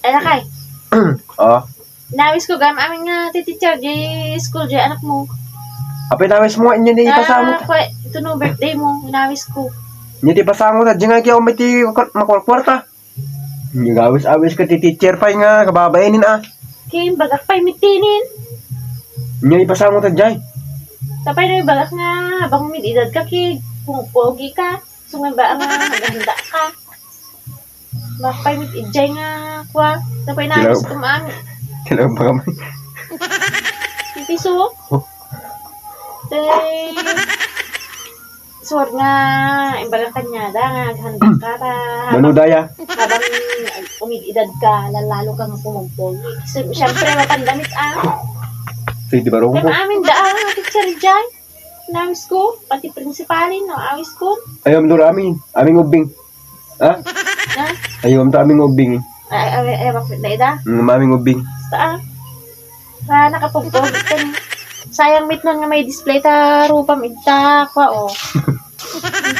Ay, nakay. Oh. Nawis ko gam aming nga titeacher di school di anak mo. Apay nawis mo inyo di pasamot. Ah, kwe, ito no birthday mo, nawis ko. Inyo di pasamot at diyan nga kaya umiti makurkwarta. Inyo gawis awis ka ti teacher pa nga kababayanin ah. Kaya bagak pa imitinin. Inyo di pasamot at diyan. Tapay na bagak nga habang umididad ka ki kung pogi ka. Sungan ba ang handa ka. Bakpay mit ijay nga kwa. Tapay nawis Dilaw. ko maan. Kailangan pa kami. Piso. Oh. Eh, suwar nga, imbalang kanyada nga, handa ka ta. Manudaya. habang umididad ka, lalalo kang pumumpong. Siyempre, matandamit ah. So di ba ro Kaya ko? maamin daan ang teacher dyan. Nawis ko, pati prinsipalin, no, awis ko. Ayom do amin. Aming ubing. Ha? Na, Ayom to aming ubing. Ay, ay, ay, bakit na ida? Ng aming ubing. Basta ah. Sa nakapugpog ka ni. Sayang mit nun nga may display ta rupam ita kwa o.